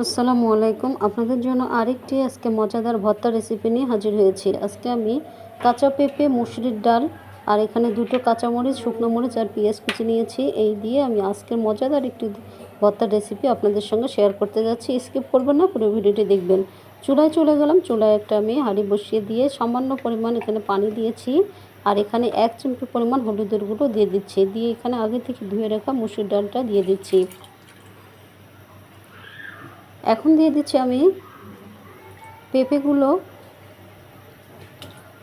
আসসালামু আলাইকুম। আপনাদের জন্য আরেকটি আজকে মজাদার ভর্তা রেসিপি নিয়ে হাজির হয়েছি। আজকে আমি কাঁচা পেঁপে, মুসুরির ডাল আর এখানে দুটো কাঁচামরিচ, শুকনো মরিচ আর পেঁয়াজ কুচি নিয়েছি। এই দিয়ে আমি আজকের মজাদার একটি ভর্তার রেসিপি আপনাদের সঙ্গে শেয়ার করতে যাচ্ছি। স্কিপ করবেন না, পুরো ভিডিওটি দেখবেন। চুলায় চলে গেলাম। চুলায় একটা আমি হাঁড়ি বসিয়ে দিয়ে সামান্য পরিমাণ এখানে পানি দিয়েছি আর এখানে এক চিমটি পরিমাণ হলুদের গুঁড়ো দিয়ে দিচ্ছি। দিয়ে এখানে আগে থেকে ধুয়ে রাখা মুসুর ডালটা দিয়ে দিচ্ছি। এখন দিয়ে দিচ্ছি আমি পেঁপেগুলো।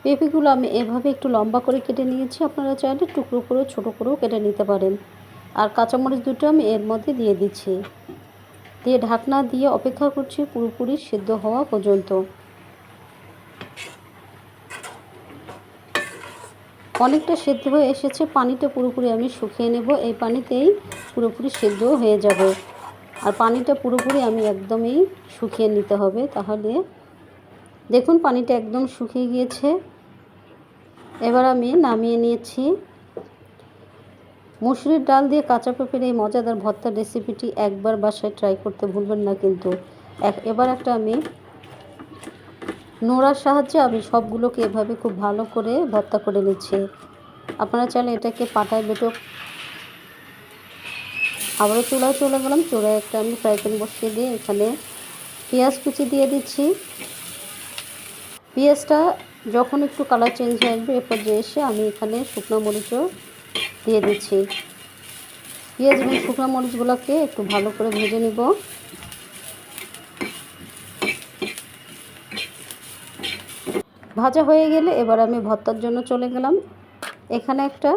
পেঁপেগুলো আমি এভাবে একটু লম্বা করে কেটে নিয়েছি, আপনারা চাইলে টুকরো করেও ছোটো করেও কেটে নিতে পারেন। আর কাঁচামরিচ দুটো আমি এর মধ্যে দিয়ে দিচ্ছি। দিয়ে ঢাকনা দিয়ে অপেক্ষা করছি পুরোপুরি সিদ্ধ হওয়া পর্যন্ত। অনেকটা সেদ্ধ হয়ে এসেছে, পানিটা পুরোপুরি আমি শুকিয়ে নেব। এই পানিতেই পুরোপুরি সেদ্ধ হয়ে যাবে। আর পানিটা পুরোপুরি আমি একদমই শুকিয়ে নিতে হবে তাহলে। দেখুন, পানিটা একদম শুকিয়ে গিয়েছে। এবার আমি নামিয়ে নিয়েছি। মুসুরির ডাল দিয়ে কাঁচা পেঁপের এই মজাদার ভর্তার রেসিপিটি একবার বাসায় ট্রাই করতে ভুলবেন না কিন্তু। এক, এবার একটা আমি নোড়ার সাহায্যে আমি সবগুলোকে এভাবে খুব ভালো করে ভর্তা করে নিচ্ছি। আপনারা চাইলে এটাকে পাটায় বেটো আবারও চুলায় চলে গেলাম। চুলায় একটা আমি ফ্রাই প্যান বসিয়ে দিয়ে এখানে পেঁয়াজ কুচি দিয়ে দিচ্ছি। পেঁয়াজটা যখন একটু কালার চেঞ্জ হয়ে আসবে এরপর যে এসে আমি এখানে শুকনো মরিচও দিয়ে দিচ্ছি। পেঁয়াজ এবং শুকনো মরিচগুলোকে একটু ভালো করে ভেজে নিব। ভাজা হয়ে গেলে এবার আমি ভর্তার জন্য চলে গেলাম। এখানে একটা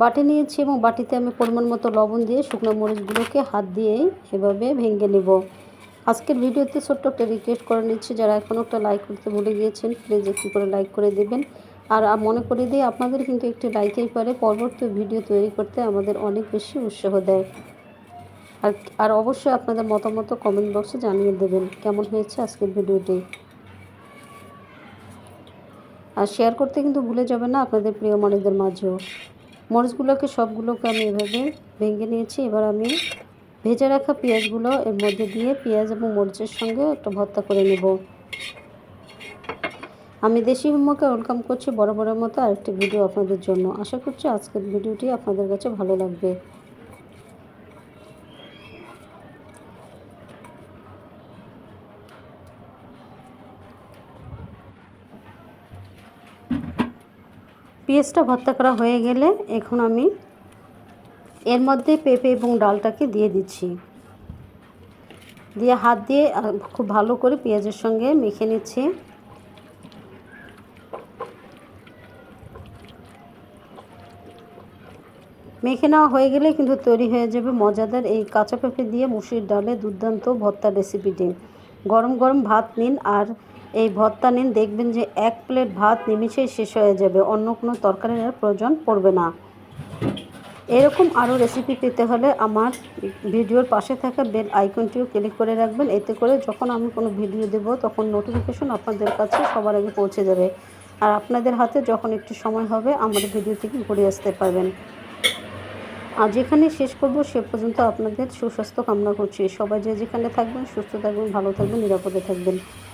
বাটি নিয়েছি এবং বাটিতে আমি পরিমাণ মতো লবণ দিয়ে শুকনো মরিচগুলোকে হাত দিয়েই এভাবে ভেঙে নেব। আজকের ভিডিওতে ছোট্ট একটা রিকোয়েস্ট করে নিচ্ছি, যারা এখনও একটা লাইক করতে ভুলে গিয়েছেন প্লিজ একটু করে লাইক করে দেবেন। আর মনে করে দিয়ে আপনাদের কিন্তু একটি লাইকের পারে পরবর্তী ভিডিও তৈরি করতে আমাদের অনেক বেশি উৎসাহ দেয়। আর আর অবশ্যই আপনাদের মতামত কমেন্ট বক্সে জানিয়ে দেবেন, কেমন হয়েছে আজকের ভিডিওটি আর শেয়ার করতে কিন্তু ভুলে যাবেন না আপনাদের প্রিয় মানুষদের মাঝেও। মরিচগুলোকে সবগুলোকে আমি এভাবে ভেঙে নিয়েছি। এবার আমি ভেজে রাখা পেঁয়াজগুলো এর মধ্যে দিয়ে পেঁয়াজ এবং মরিচের সঙ্গে একটা ভর্তা করে নেব। আমি দেশি হোমকে ওয়েলকাম করছি বড় বড় মতো আরেকটি ভিডিও আপনাদের জন্য। আশা করছি আজকের ভিডিওটি আপনাদের কাছে ভালো লাগবে। পেঁয়াজটা ভর্তা করা হয়ে গেলে এখন আমি এর মধ্যে পেঁপে এবং ডালটাকে দিয়ে দিচ্ছি। দিয়ে হাত দিয়ে খুব ভালো করে পেঁয়াজের সঙ্গে মেখে নিচ্ছি। মেখে নেওয়া হয়ে গেলে কিন্তু তৈরি হয়ে যাবে মজাদার এই কাঁচা পেঁপে দিয়ে মুসুরির ডালে দুর্দান্ত ভর্তার রেসিপিটি গরম গরম ভাত নিন আর এই ভর্তা নিন, দেখবেন যে এক প্লেট ভাত নিমিশেই শেষ হয়ে যাবে, অন্য কোনো তরকারির প্রয়োজন পড়বে না। এরকম আরও রেসিপি পেতে হলে আমার ভিডিওর পাশে থাকা বেল আইকনটিও ক্লিক করে রাখবেন, এতে করে যখন আমি কোনো ভিডিও দেব, তখন নোটিফিকেশন আপনাদের কাছে সবার আগে পৌঁছে যাবে। আর আপনাদের হাতে যখন একটু সময় হবে, আমার ভিডিও থেকে ঘুরে আসতে পারবেন। আর যেখানে শেষ করব, সে পর্যন্ত আপনাদের সুস্বাস্থ্য কামনা করছি। সবাই যে যেখানে থাকবেন, সুস্থ থাকবেন, ভালো থাকবেন, নিরাপদে থাকবেন।